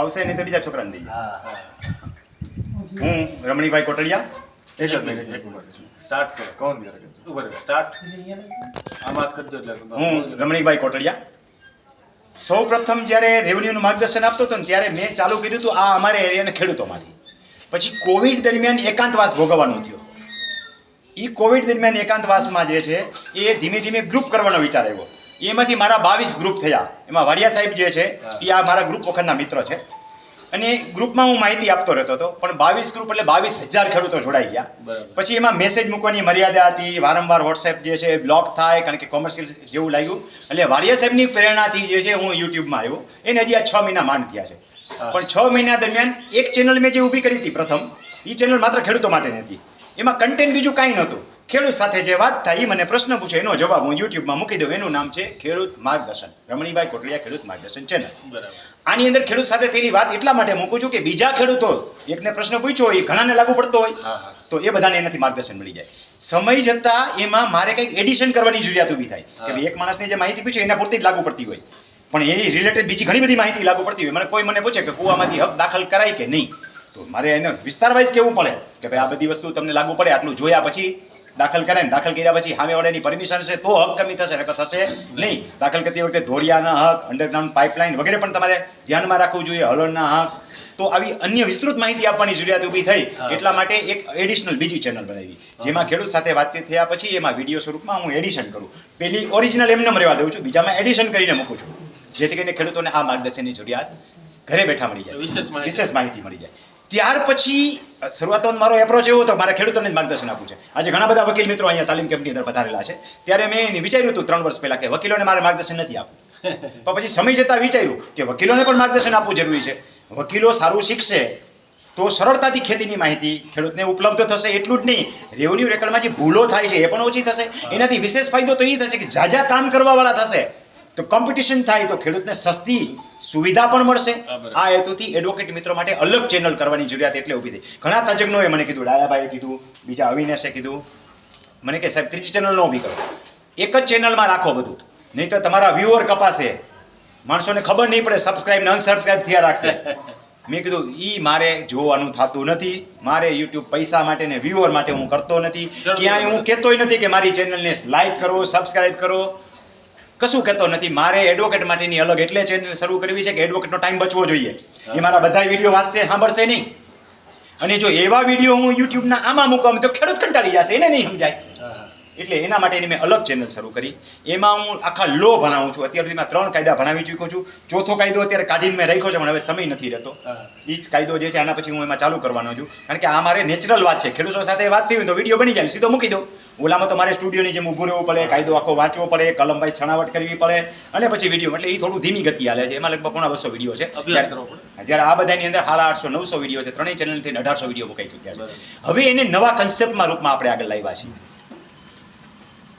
ફાવશે નહીં તો બીજા છોકરાને દઈએ. હા હા. હું રમણીભાઈ કોટડિયા. એક જ મિનિટ એક મિનિટ. સ્ટાર્ટ કરો. કોણ કરે? ઊભો રહો સ્ટાર્ટ. આ વાત કરજો એટલે હું રમણીભાઈ કોટડિયા. સૌ પ્રથમ જ્યારે રેવન્યુનું માર્ગદર્શન આપતો હતો ને ત્યારે મેં ચાલુ કર્યું હતું આ અમારે એરિયાના ખેડૂતોમાંથી. પછી કોવિડ દરમિયાન એકાંતવાસ ભોગવવાનો થયો. એ કોવિડ દરમિયાન એકાંતવાસમાં જે છે એ ધીમે ધીમે ગ્રુપ કરવાનો વિચાર આવ્યો. એમાંથી મારા બાવીસ ગ્રુપ થયા. એમાં વાડિયા સાહેબ જે છે એ આ મારા ગ્રુપ વખતના મિત્ર છે. અને ગ્રુપમાં હું માહિતી આપતો રહેતો હતો પણ બાવીસ ગ્રુપ એટલે બાવીસ હજાર ખેડૂતો જોડાઈ ગયા. પછી એમાં મેસેજ મૂકવાની મર્યાદા હતી વારંવાર વોટ્સએપ જે છે બ્લોક થાય કારણ કે કોમર્શિયલ જેવું લાગ્યું. એટલે વાડિયા સાહેબની પ્રેરણાથી જે છે હું યુટ્યુબમાં આવ્યો. એને હજી આ છ મહિના માંડ થયા છે. પણ છ મહિના દરમિયાન એક ચેનલ મેં જે ઊભી કરી હતી પ્રથમ એ ચેનલ માત્ર ખેડૂતો માટે હતી એમાં કન્ટેન્ટ બીજું કાંઈ નહોતું. ખેડૂત સાથે જે વાત થાય એ મને પ્રશ્ન પૂછે એનો જવાબ હું યુટ્યુબમાં મૂકી દઉં. એનું નામ છે ખેડૂત માર્ગદર્શન. રમણીભાઈ કોટડિયા ખેડૂત માર્ગદર્શન ચેનલ આની અંદર ખેડૂત સાથે તેની વાત એટલા માટે મૂકું છું કે બીજા ખેડૂતો એકને પ્રશ્ન પૂછ્યો હોય એ ઘણાને લાગુ પડતો હોય તો એ બધાને એનાથી માર્ગદર્શન મળી જાય. સમય જતાં એમાં મારે કંઈક એડિશન કરવાની જરૂરિયાત ઊભી થાય. કે ભાઈ એક માણસને જે માહિતી પૂછી એના પૂરતી જ લાગુ પડતી હોય. પણ એ રિલેટેડ બીજી ઘણી બધી માહિતી લાગુ પડતી હોય. મને કોઈ મને પૂછે કે કુવામાંથી હક દાખલ કરાય કે નહીં? તો મારે એને વિસ્તાર વાઇઝ કહેવું પડે કે ભાઈ આ બધી વસ્તુ તમને લાગુ પડે આટલું જોયા પછી દાખલ કરે ને દાખલ કર્યા પછી સામેવાળાની પરમિશન છે તો હક કમી થશે નકર થશે નહીં. દાખલ કરતી વખતે ધોરિયાના હક અંડરગ્રાઉન્ડ પાઇપલાઇન વગેરે પણ તમારે ધ્યાનમાં રાખવું જોઈએ હલોળના હક. તો આવી અન્ય વિસ્તૃત માહિતી આપવાની જરૂરિયાત ઊભી થઈ. એટલા માટે એક એડિશનલ બીજી ચેનલ બનાવી. જેમાં ખેડૂત સાથે વાતચીત થયા પછી એમાં વીડિયો સ્વરૂપમાં હું એડિશન કરું. પેલી ઓરિજિનલ એમને રહેવા દઉં છું બીજામાં એડિશન કરીને મૂકું છું. જેથી કરીને ખેડૂતોને આ માર્ગદર્શનની જરૂરિયાત ઘરે બેઠા મળી જાય. વિશેષ માહિતી મળી જાય. ત્યાર પછી શરૂઆતમાં મારો એપ્રોચ એવો હતો મારે ખેડૂતોને જ માર્ગદર્શન આપવું છે. આજે ઘણા બધા વકીલ મિત્રો અહીંયા તાલીમ કેમ્પની અંદર વધારેલા છે. ત્યારે મેં વિચાર્યું હતું ત્રણ વર્ષ પહેલા કે વકીલોને મારે માર્ગદર્શન નથી આપવું. પણ પછી સમય જતાં વિચાર્યું કે વકીલોને પણ માર્ગદર્શન આપવું જરૂરી છે. વકીલો સારું શીખશે તો સરળતાથી ખેતીની માહિતી ખેડૂતને ઉપલબ્ધ થશે એટલું જ નહીં રેવન્યુ રેકર્ડમાં જે ભૂલો થાય છે એ પણ ઓછી થશે. એનાથી વિશેષ ફાયદો તો એ થશે કે જાજા કામ કરવાવાળા થશે. તો કોમ્પિટિશન થાય તો ખેડૂતને સસ્તી સુવિધા પણ મળશે. આ હેતુથી એડવોકેટ મિત્રો માટે અલગ ચેનલ કરવાની જરૂરિયાત એટલે ઊભી થઈ. ઘણા તજજ્ઞોએ મને કીધું ડાયાભાઈએ કીધું બીજા અવિનાશે કીધું. મને કે સાહેબ ત્રીજી ચેનલ ન ઊભી કરો. એક જ ચેનલમાં રાખો બધું. નહીં તો તમારા વ્યુઅર કપાશે. માણસોને ખબર નહીં પડે સબસ્ક્રાઇબ ને અનસબસ્ક્રાઇબ થયા રાખશે. મેં કીધું ઈ મારે જોવાનું થતું નથી. મારે યુટ્યુબ પૈસા માટે ને વ્યુઅર માટે હું કરતો નથી. ક્યાંય હું કહેતોય નથી કે મારી ચેનલને લાઈક કરો સબસ્ક્રાઇબ કરો. કશું કહેતો નથી. મારે એડવોકેટ માટેની અલગ એટલે ચેનલ શરૂ કરવી છે કે એડવોકેટનો ટાઈમ બચવો જોઈએ. એ મારા બધા વીડિયો વાંચશે, સાંભળશે નહીં. અને જો એવા વીડિયો હું યુટ્યુબના આમાં મૂકવા તો ખેડૂત કંટાળી જશે, એને નહીં સમજાય. એટલે એના માટેની મેં અલગ ચેનલ શરૂ કરી. એમાં હું આખા લો ભણાવું છું. અત્યાર સુધીમાં ત્રણ કાયદા ભણાવી ચૂક્યો છું. ચોથો કાયદો અત્યારે કાઢીને મેં રાખ્યો છે, પણ હવે સમય નથી રહેતો. એ જ કાયદો જે છે, આના પછી હું એમાં ચાલુ કરવાનો છું. કારણ કે આ મારે નેચરલ વાત છે. ખેડૂતો સાથે વાત થઈ હોય તો વીડિયો બની જાય, સીધો મૂકી દો ઓલામાં તો મારે સ્ટુડિયોની જેમ ઊભું રહેવું પડે કાયદો આખો વાંચવો પડે કલમ વાઇઝ છણાવટ કરવી પડે અને પછી વીડિયો એટલે એ થોડું ધીમી ગતિ હાલે છે. એમાં લગભગ પોણા બસો વીડિયો છે. જ્યારે આ બધાની અંદર હાલ આઠસો નવસો વીડિયો છે. ત્રણેય ચેનલથી અઢારસો વીડિયો મુકાઈ ચૂક્યા છે. હવે એને નવા કન્સેપ્ટમાં રૂપમાં આપણે આગળ લાવ્યા છીએ.